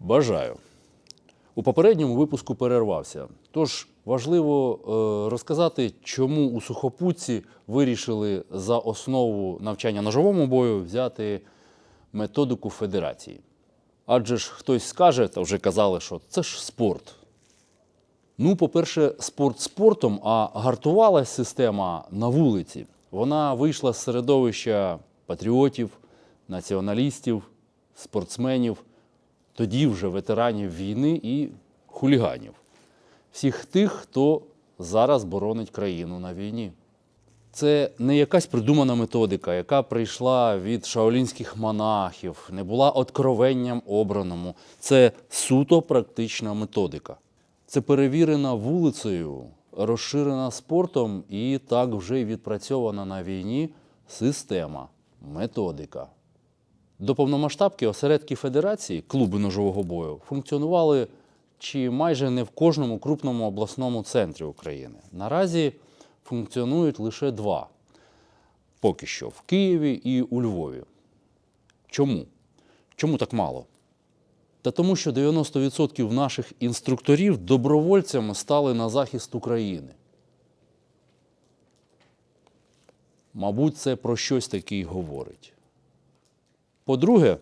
Бажаю. У попередньому випуску перервався. Тож важливо е, розказати, чому у сухопутці вирішили за основу навчання ножовому бою взяти методику федерації. Адже ж хтось скаже, та вже казали, що це ж спорт. Ну, по-перше, спорт спортом, а гартувалась система на вулиці. Вона вийшла з середовища патріотів, націоналістів, спортсменів, тоді вже ветеранів війни і хуліганів. Всіх тих, хто зараз боронить країну на війні. Це не якась придумана методика, яка прийшла від шаолінських монахів, не була откровенням обраному. Це суто практична методика. Це перевірена вулицею, розширена спортом і так вже відпрацьована на війні система, методика. До повномасштабки осередки федерації, клуби ножового бою, функціонували чи майже не в кожному крупному обласному центрі України. Наразі функціонують лише два. Поки що в Києві і у Львові. Чому? Чому так мало? Та тому, що 90% наших інструкторів добровольцями стали на захист України. Мабуть, це про щось таке й говорить. По-друге,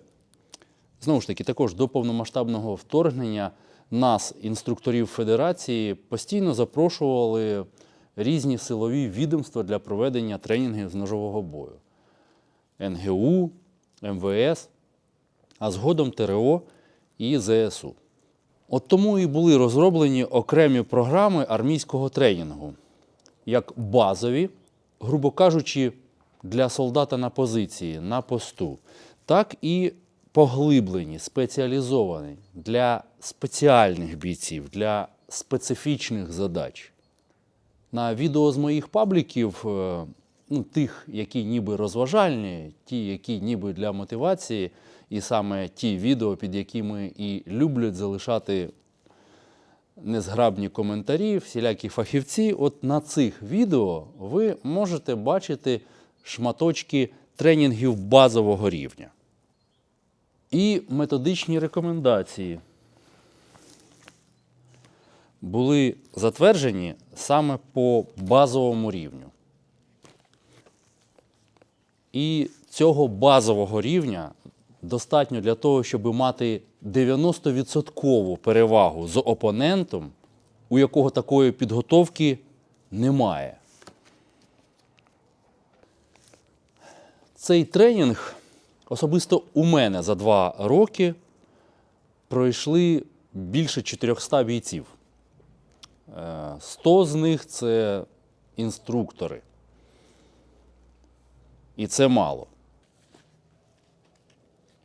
знову ж таки, також до повномасштабного вторгнення нас, інструкторів Федерації, постійно запрошували різні силові відомства для проведення тренінгів з ножового бою. НГУ, МВС, а згодом ТРО і ЗСУ. От тому і були розроблені окремі програми армійського тренінгу, як базові, грубо кажучи, для солдата на позиції, на посту, так і поглиблені, спеціалізовані для спеціальних бійців, для специфічних задач. На відео з моїх пабліків, е, ну, тих, які ніби розважальні, ті, які ніби для мотивації, і саме ті відео, під якими і люблять залишати незграбні коментарі, всілякі фахівці, от на цих відео ви можете бачити шматочки тренінгів базового рівня. І методичні рекомендації були затверджені саме по базовому рівню. І цього базового рівня достатньо для того, щоб мати 90% перевагу з опонентом, у якого такої підготовки немає. Цей тренінг особисто у мене за два роки пройшли більше 400 бійців. Е, 100 з них це інструктори. І це мало.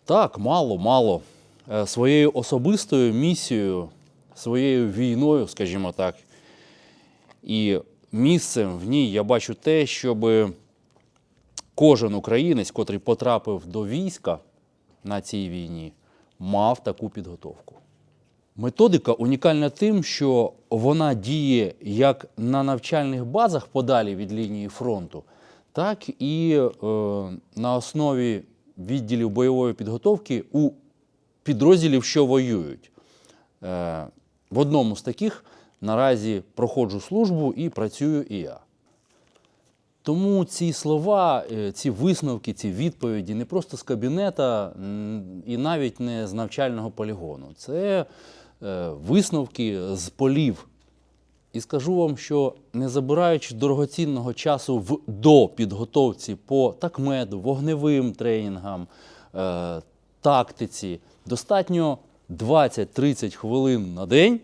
Так, мало, мало. Е, Своєю особистою місією, своєю війною, скажімо так, і місцем в ній я бачу те, щоб кожен українець, котрий потрапив до війська на цій війні, мав таку підготовку. Методика унікальна тим, що вона діє як на навчальних базах подалі від лінії фронту, так і е, на основі відділів бойової підготовки у підрозділів, що воюють. Е, в одному з таких наразі проходжу службу і працюю і я. Тому ці слова, е, ці висновки, ці відповіді не просто з кабінета і навіть не з навчального полігону. Це е, висновки з полів. І скажу вам, що не забираючи дорогоцінного часу в допідготовці по такмеду, вогневим тренінгам, е, тактиці, достатньо 20-30 хвилин на день,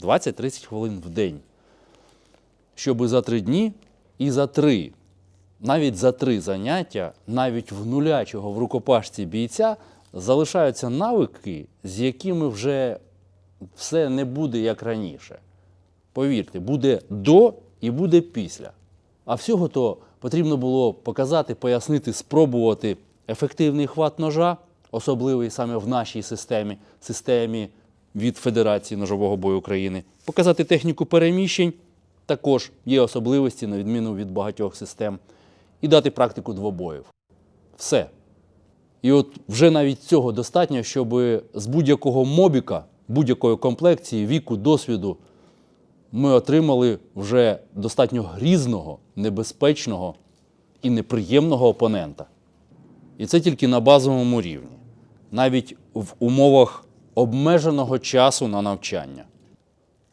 20-30 хвилин в день, щоб за три дні і за три, навіть за три заняття, навіть в нулячого в рукопашці бійця залишаються навики, з якими вже все не буде як раніше. Повірте, буде до і буде після. А всього то потрібно було показати, пояснити, спробувати ефективний хват ножа, особливий саме в нашій системі, системі від Федерації ножового бою України, показати техніку переміщень, також є особливості, на відміну від багатьох систем, і дати практику двобоїв. Все. І от вже навіть цього достатньо, щоб з будь-якого мобіка, будь-якої комплекції, віку, досвіду ми отримали вже достатньо грізного, небезпечного і неприємного опонента. І це тільки на базовому рівні, навіть в умовах обмеженого часу на навчання.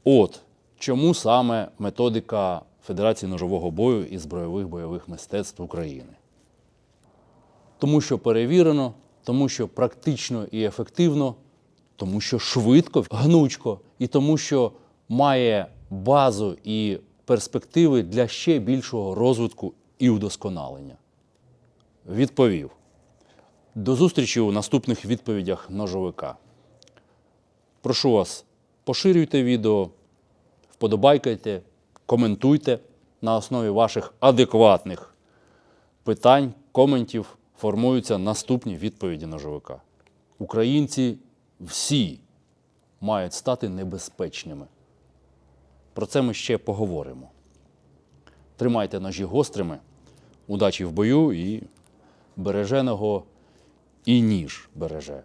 От чому саме методика Федерації ножового бою і збройових бойових мистецтв України. Тому що перевірено, тому що практично і ефективно, тому що швидко, гнучко, і тому, що має базу і перспективи для ще більшого розвитку і удосконалення. Відповів. До зустрічі у наступних відповідях ножовика. Прошу вас, поширюйте відео, вподобайкайте, коментуйте на основі ваших адекватних питань, коментів формуються наступні відповіді ножовика. Українці всі мають стати небезпечними. Про це ми ще поговоримо. Тримайте ножі гострими, удачі в бою і береженого і ніж береже.